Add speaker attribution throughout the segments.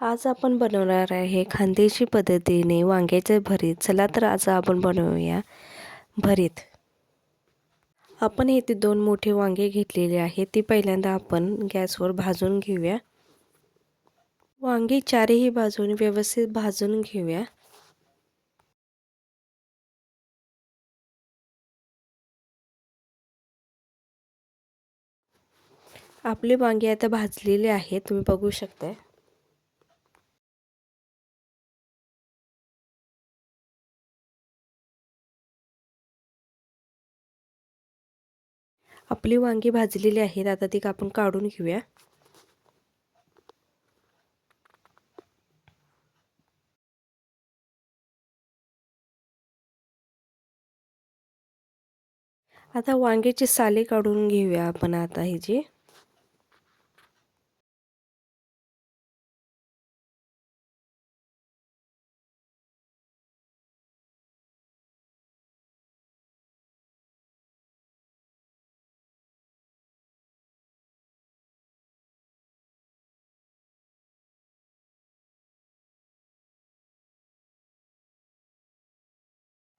Speaker 1: आज आपण बनवणार आहे खानदेशी पद्धतीने वांग्याचे भरीत. चला तर आज आपण बनवूया भरीत. आपण येथे दोन मोठे वांगे घेतलेले आहेत. ती पहिल्यांदा आपण गॅसवर भाजून घेऊया. वांगे चारही बाजूने व्यवस्थित भाजून घेऊया. आपले वांगे आता भाजलेले आहेत. तुम्ही बघू शकता आपली वांगी भाजलेली आहेत. आता ती आपण काढून घेऊया. आता वांग्याची साले काढून घेऊया आपण आता ही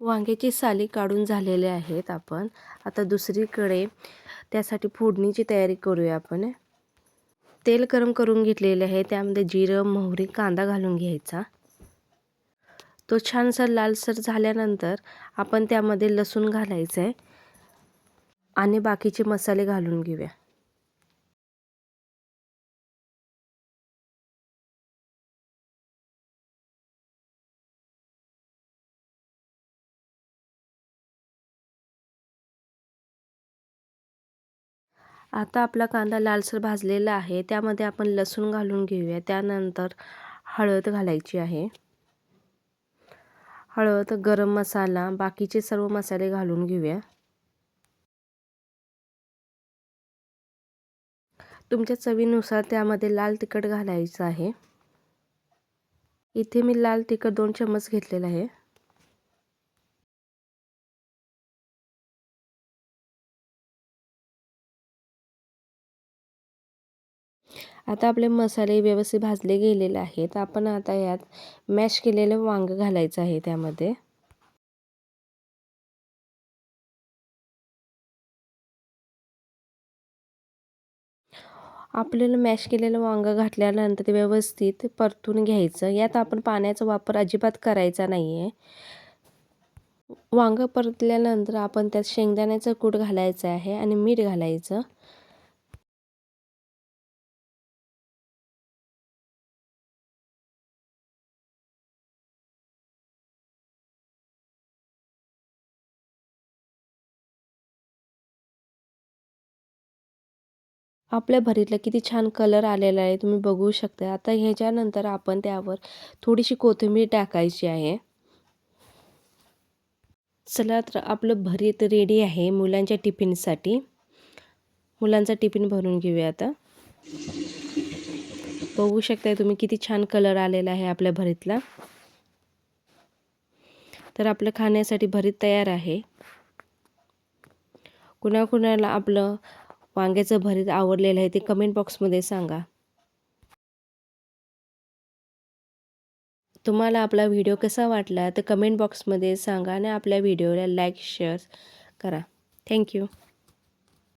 Speaker 1: वांग्याची साली काढून झालेले आहेत आपण. आता दुसरीकडे त्यासाठी फोडणीची तयारी करूया आपण. तेल गरम करून घेतलेले आहे. त्यामध्ये जिरं मोहरी कांदा घालून घ्यायचा. तो छानसर लालसर झाल्यानंतर आपण त्यामध्ये लसूण घालायचं आहे आणि बाकीचे मसाले घालून घेऊया. आता आपला कांदा लालसर भाजलेला आहे. त्यामध्ये आपण लसूण घालून घेऊया. त्यानंतर हळद घालायची आहे. हळद गरम मसाला बाकीचे सर्व मसाले घालून घेऊया. तुमच्या चवीनुसार त्यामध्ये लाल तिखट घालायचं आहे. इथे मी लाल तिखट दोन चम्मच घेतलेलं आहे. आता आपले मसाले व्यवस्थित भाजले गेलेले आहेत. आपण आता यात मॅश केलेलं वांग घालायचं आहे त्यामध्ये. आपल्याला मॅश केलेलं वांगं घातल्यानंतर ते व्यवस्थित परतून घ्यायचं. यात आपण पाण्याचा वापर अजिबात करायचा नाही आहे वांगं परतल्यानंतर आपण त्यात शेंगदाण्याचं कूट घालायचं आहे आणि मीठ घालायचं. आपल्या भरीतला किती छान कलर आलेला आहे तुम्ही बघू शकता. आता ह्याच्यानंतर आपण त्यावर थोडीशी कोथिंबीर टाकायची आहे. चला तर आपलं भरीत रेडी आहे मुलांच्या टिफिनसाठी मुलांचा टिफिन भरून घेऊया आता. बघू शकताय तुम्ही किती छान कलर आलेला आहे आपल्या भरीतला. तर आपलं खाण्यासाठी भरीत तयार आहे. कुणाकुणाला आपलं वांग्याचं भरीत आवडलेलं आहे ते कमेंट बॉक्समध्ये सांगा. तुम्हाला आपला व्हिडिओ कसा वाटला तर कमेंट बॉक्समध्ये सांगा आणि आपल्या व्हिडिओला लाईक शेअर करा. थँक्यू